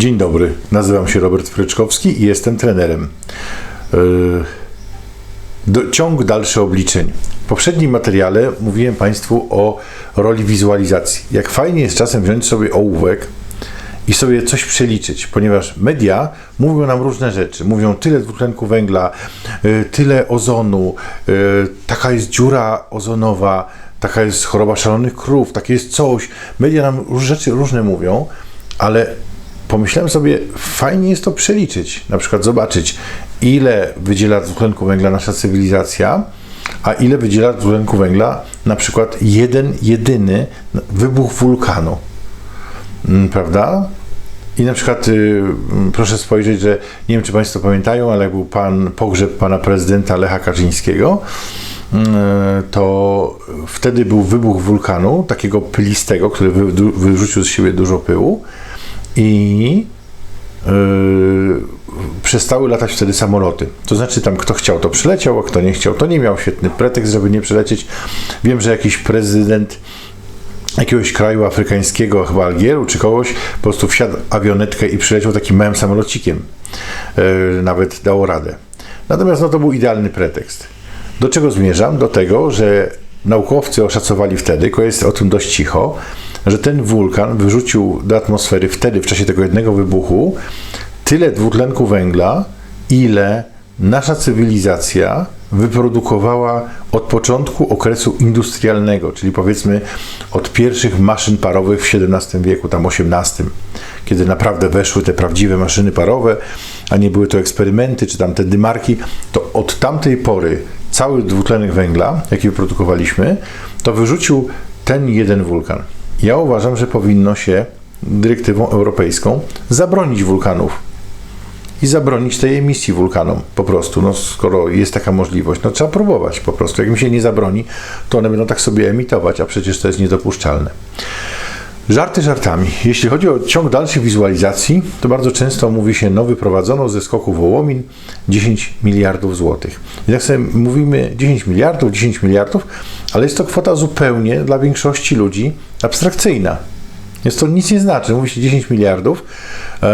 Dzień dobry, nazywam się Robert Fryczkowski i jestem trenerem. Yy, Do, ciąg dalszy obliczeń. W poprzednim materiale mówiłem Państwu o roli wizualizacji. Jak fajnie jest czasem wziąć sobie ołówek i sobie coś przeliczyć, ponieważ media mówią nam różne rzeczy. Mówią tyle dwutlenku węgla, y, tyle ozonu, y, taka jest dziura ozonowa, taka jest choroba szalonych krów, takie jest coś. Media nam rzeczy różne mówią, ale pomyślałem sobie, fajnie jest to przeliczyć. Na przykład zobaczyć, ile wydziela dwutlenku węgla nasza cywilizacja, a ile wydziela dwutlenku węgla na przykład jeden, jedyny wybuch wulkanu. Mm, prawda? I na przykład y, mm, proszę spojrzeć, że nie wiem, czy Państwo pamiętają, ale jak był pan pogrzeb pana prezydenta Lecha Kaczyńskiego, mm, to wtedy był wybuch wulkanu, takiego pylistego, który wy, wyrzucił z siebie dużo pyłu i yy, przestały latać wtedy samoloty. To znaczy tam kto chciał, to przyleciał, a kto nie chciał, to nie miał świetny pretekst, żeby nie przylecieć. Wiem, że jakiś prezydent jakiegoś kraju afrykańskiego, chyba Algieru czy kogoś, po prostu wsiadł awionetkę i przyleciał takim małym samolocikiem. Yy, nawet dało radę. Natomiast no, to był idealny pretekst. Do czego zmierzam? Do tego, że naukowcy oszacowali wtedy, ko jest o tym dość cicho, że ten wulkan wyrzucił do atmosfery wtedy, w czasie tego jednego wybuchu, tyle dwutlenku węgla, ile nasza cywilizacja wyprodukowała od początku okresu industrialnego, czyli powiedzmy od pierwszych maszyn parowych w XVII wieku, tam XVIII, kiedy naprawdę weszły te prawdziwe maszyny parowe, a nie były to eksperymenty czy tam te dymarki, to od tamtej pory cały dwutlenek węgla, jaki wyprodukowaliśmy, to wyrzucił ten jeden wulkan. Ja uważam, że powinno się dyrektywą europejską zabronić wulkanów i zabronić tej emisji wulkanom po prostu. No, skoro jest taka możliwość, no trzeba próbować po prostu. Jak mi się nie zabroni, to one będą tak sobie emitować, a przecież to jest niedopuszczalne. Żarty żartami. Jeśli chodzi o ciąg dalszych wizualizacji, to bardzo często mówi się, no wyprowadzono ze skoku Wołomin 10 miliardów złotych. I tak sobie mówimy 10 miliardów, 10 miliardów, ale jest to kwota zupełnie dla większości ludzi abstrakcyjna. Jest to nic nie znaczy. Mówi się 10 miliardów. Eee,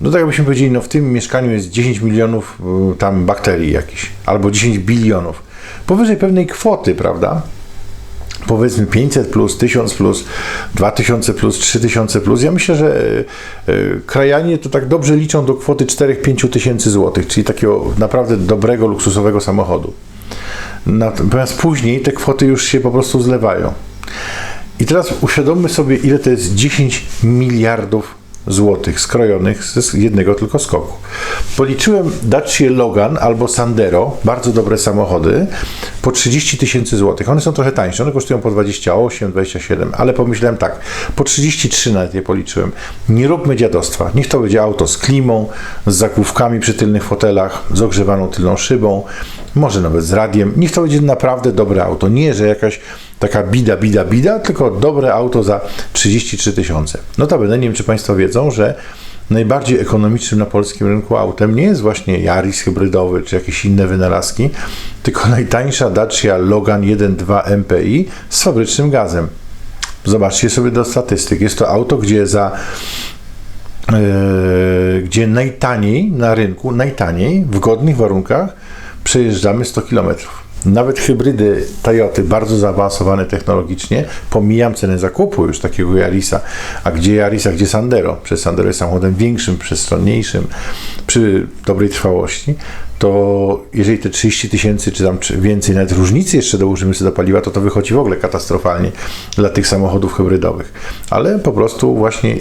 no tak jakbyśmy powiedzieli, no w tym mieszkaniu jest 10 milionów y, tam bakterii jakichś, albo 10 bilionów. Powyżej pewnej kwoty, prawda? Powiedzmy 500 plus, 1000 plus, 2000 plus, 3000 plus. Ja myślę, że y, y, krajanie to tak dobrze liczą do kwoty 4-5 tysięcy złotych, czyli takiego naprawdę dobrego, luksusowego samochodu. Natomiast później te kwoty już się po prostu zlewają. I teraz uświadommy sobie, ile to jest 10 miliardów złotych skrojonych z jednego tylko skoku. Policzyłem Dacia Logan albo Sandero, bardzo dobre samochody, po 30 tysięcy złotych. One są trochę tańsze, one kosztują po 28, 27, ale pomyślałem tak, po 33 nawet je policzyłem. Nie róbmy dziadostwa. Niech to będzie auto z klimą, z zakówkami przy tylnych fotelach, z ogrzewaną tylną szybą, może nawet z radiem. Niech to będzie naprawdę dobre auto. Nie, że jakaś taka bida, bida, bida, tylko dobre auto za 33 tysiące. Notabene, nie wiem czy Państwo wiedzą, że najbardziej ekonomicznym na polskim rynku autem nie jest właśnie Yaris hybrydowy czy jakieś inne wynalazki, tylko najtańsza Dacia Logan 1.2 MPI z fabrycznym gazem. Zobaczcie sobie do statystyk. Jest to auto, gdzie za yy, gdzie najtaniej na rynku, najtaniej w godnych warunkach przejeżdżamy 100 kilometrów. Nawet hybrydy Toyoty, bardzo zaawansowane technologicznie, pomijam cenę zakupu już takiego Yarisa. A gdzie Yarisa, gdzie Sandero? Przez Sandero jest samochodem większym, przestronniejszym, przy dobrej trwałości. To jeżeli te 30 tysięcy, czy tam więcej, nawet różnicy jeszcze dołożymy sobie do paliwa, to to wychodzi w ogóle katastrofalnie dla tych samochodów hybrydowych. Ale po prostu właśnie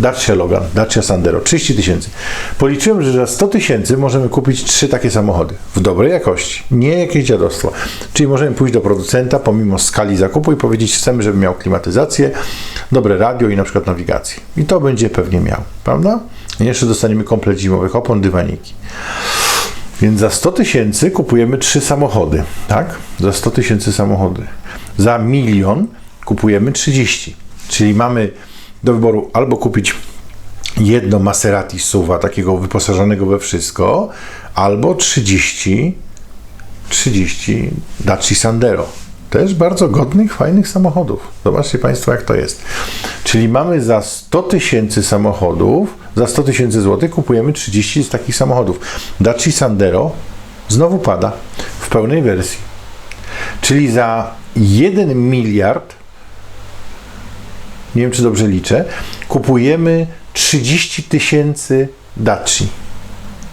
Dacia Logan, Dacia Sandero, 30 tysięcy. Policzyłem, że za 100 tysięcy możemy kupić trzy takie samochody w dobrej jakości, nie jakieś dziadostwo. Czyli możemy pójść do producenta pomimo skali zakupu i powiedzieć, chcemy, żeby miał klimatyzację, dobre radio i na przykład nawigację. I to będzie pewnie miał, prawda? I jeszcze dostaniemy komplet zimowych opon, dywaniki. Więc za 100 tysięcy kupujemy trzy samochody, tak? Za 100 tysięcy samochody. Za milion kupujemy 30. Czyli mamy do wyboru albo kupić jedno Maserati Suva, takiego wyposażonego we wszystko, albo 30, 30 Dacia Sandero, też bardzo godnych, fajnych samochodów. Zobaczcie Państwo, jak to jest. Czyli mamy za 100 tysięcy samochodów, za 100 tysięcy złotych kupujemy 30 z takich samochodów. Dacia Sandero znowu pada w pełnej wersji. Czyli za 1 miliard, nie wiem czy dobrze liczę, kupujemy 30 tysięcy Daci.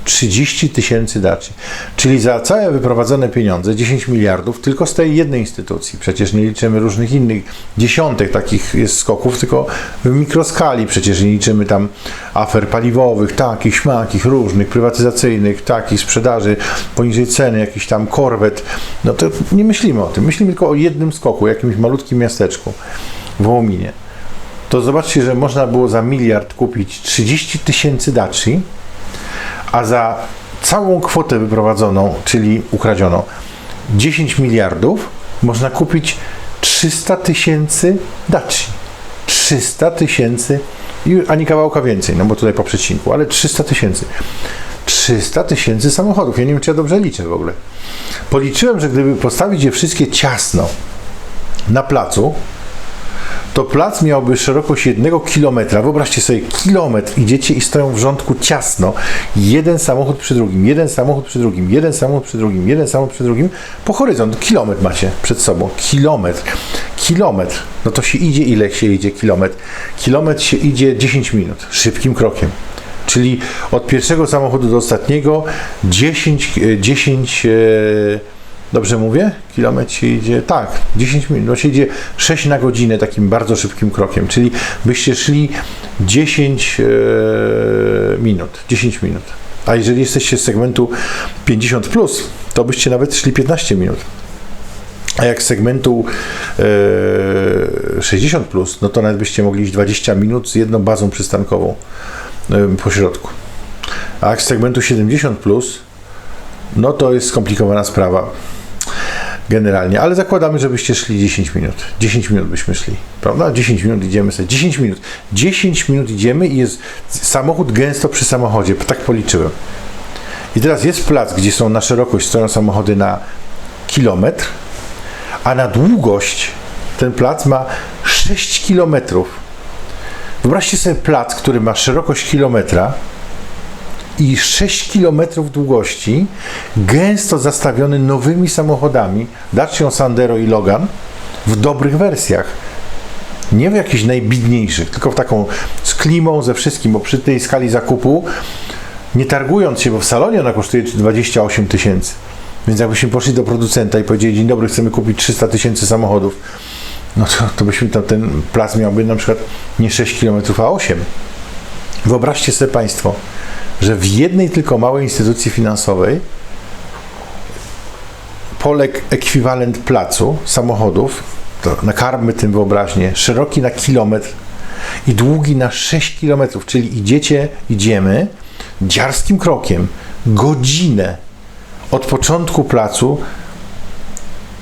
30 tysięcy Daci. Czyli za całe wyprowadzone pieniądze, 10 miliardów, tylko z tej jednej instytucji. Przecież nie liczymy różnych innych, dziesiątek takich jest skoków, tylko w mikroskali. Przecież nie liczymy tam afer paliwowych, takich, śmakich, różnych, prywatyzacyjnych, takich, sprzedaży poniżej ceny, jakiś tam korwet. No to nie myślimy o tym. Myślimy tylko o jednym skoku, jakimś malutkim miasteczku w Wołominie. To zobaczcie, że można było za miliard kupić 30 tysięcy Daci, a za całą kwotę wyprowadzoną, czyli ukradzioną, 10 miliardów, można kupić 300 tysięcy Daci. 300 tysięcy, ani kawałka więcej, no bo tutaj po przecinku, ale 300 tysięcy. 300 tysięcy samochodów. Ja nie wiem, czy ja dobrze liczę w ogóle. Policzyłem, że gdyby postawić je wszystkie ciasno na placu, to plac miałby szerokość jednego kilometra. Wyobraźcie sobie, kilometr idziecie i stoją w rządku ciasno. Jeden samochód przy drugim, jeden samochód przy drugim, jeden samochód przy drugim, jeden samochód przy drugim. Po horyzont, kilometr macie przed sobą. Kilometr. Kilometr. No to się idzie, ile się idzie kilometr? Kilometr się idzie 10 minut, szybkim krokiem. Czyli od pierwszego samochodu do ostatniego 10, 10 Dobrze mówię? Kilometr się idzie, tak, 10 minut, no się idzie 6 na godzinę takim bardzo szybkim krokiem, czyli byście szli 10 e, minut, 10 minut. A jeżeli jesteście z segmentu 50, plus, to byście nawet szli 15 minut. A jak z segmentu e, 60, plus, no to nawet byście mogli iść 20 minut z jedną bazą przystankową e, po środku. A jak z segmentu 70, plus, no to jest skomplikowana sprawa generalnie, ale zakładamy, żebyście szli 10 minut. 10 minut byśmy szli, prawda? 10 minut idziemy sobie, 10 minut. 10 minut idziemy i jest samochód gęsto przy samochodzie, tak policzyłem. I teraz jest plac, gdzie są na szerokość stoją samochody na kilometr, a na długość ten plac ma 6 kilometrów. Wyobraźcie sobie plac, który ma szerokość kilometra, i 6 km długości, gęsto zastawiony nowymi samochodami Dacia Sandero i Logan w dobrych wersjach. Nie w jakichś najbidniejszych, tylko w taką z klimą, ze wszystkim, bo przy tej skali zakupu, nie targując się, bo w salonie ona kosztuje 28 tysięcy. Więc jakbyśmy poszli do producenta i powiedzieli, dzień dobry, chcemy kupić 300 tysięcy samochodów, no to, to byśmy tam ten plac miałby na przykład nie 6 km, a 8. Wyobraźcie sobie Państwo, że w jednej tylko małej instytucji finansowej poległ ekwiwalent placu samochodów, to nakarmy tym wyobraźnię, szeroki na kilometr i długi na 6 kilometrów, czyli idziecie, idziemy dziarskim krokiem, godzinę od początku placu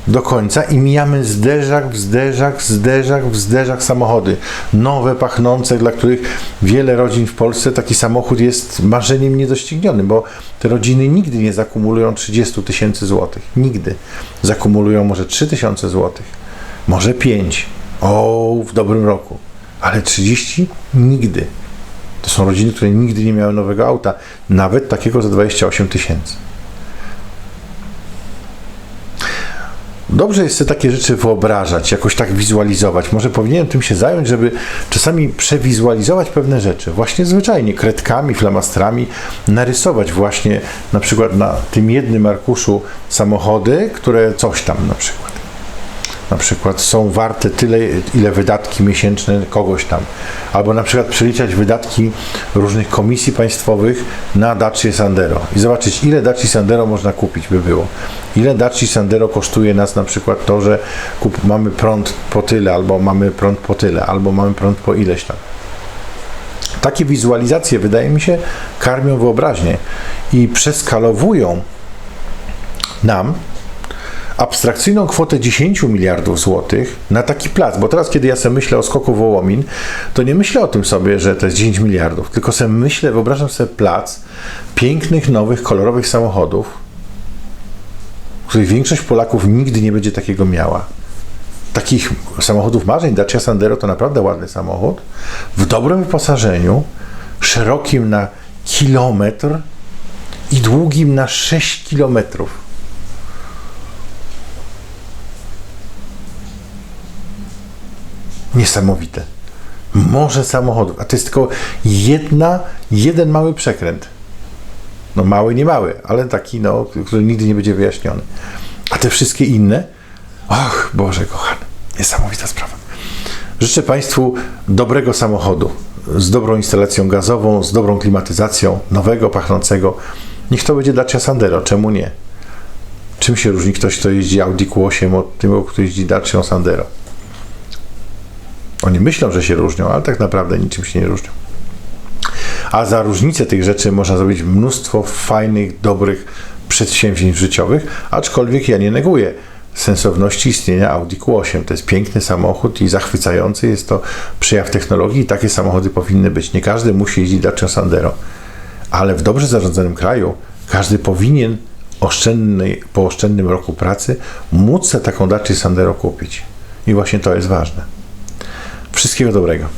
do końca i mijamy zderzak, zderzak, zderzak, zderzak samochody. Nowe, pachnące, dla których wiele rodzin w Polsce taki samochód jest marzeniem niedoścignionym, bo te rodziny nigdy nie zakumulują 30 tysięcy złotych. Nigdy. Zakumulują może 3 tysiące złotych, może 5. O, w dobrym roku. Ale 30? Nigdy. To są rodziny, które nigdy nie miały nowego auta, nawet takiego za 28 tysięcy. Dobrze jest sobie takie rzeczy wyobrażać, jakoś tak wizualizować. Może powinienem tym się zająć, żeby czasami przewizualizować pewne rzeczy. Właśnie zwyczajnie kredkami, flamastrami narysować właśnie na przykład na tym jednym arkuszu samochody, które coś tam na przykład na przykład są warte tyle, ile wydatki miesięczne kogoś tam. Albo na przykład przeliczać wydatki różnych komisji państwowych na Dacia Sandero i zobaczyć, ile Dacia Sandero można kupić by było. Ile Dacia Sandero kosztuje nas na przykład to, że kup, mamy prąd po tyle, albo mamy prąd po tyle, albo mamy prąd po ileś tam. Takie wizualizacje, wydaje mi się, karmią wyobraźnię i przeskalowują nam abstrakcyjną kwotę 10 miliardów złotych na taki plac, bo teraz, kiedy ja sobie myślę o skoku Wołomin, to nie myślę o tym sobie, że to jest 10 miliardów, tylko sobie myślę, wyobrażam sobie plac pięknych, nowych, kolorowych samochodów, których większość Polaków nigdy nie będzie takiego miała. takich samochodów marzeń. Dacia Sandero to naprawdę ładny samochód. W dobrym wyposażeniu, szerokim na kilometr i długim na 6 kilometrów. Niesamowite. Morze samochodów, a to jest tylko jedna, jeden mały przekręt. No mały, nie mały, ale taki, no, który nigdy nie będzie wyjaśniony. A te wszystkie inne, och, Boże kochany, niesamowita sprawa. Życzę Państwu dobrego samochodu, z dobrą instalacją gazową, z dobrą klimatyzacją, nowego, pachnącego. Niech to będzie Dacia Sandero, czemu nie? Czym się różni ktoś, kto jeździ Audi Q8 od tego, kto jeździ Dacia Sandero? Oni myślą, że się różnią, ale tak naprawdę niczym się nie różnią. A za różnicę tych rzeczy można zrobić mnóstwo fajnych, dobrych przedsięwzięć życiowych, aczkolwiek ja nie neguję sensowności istnienia Audi Q8. To jest piękny samochód i zachwycający. Jest to przejaw technologii i takie samochody powinny być. Nie każdy musi jeździć Dacia Sandero, ale w dobrze zarządzonym kraju każdy powinien oszczędny, po oszczędnym roku pracy móc taką Dacia Sandero kupić. I właśnie to jest ważne. Wszystkiego dobrego.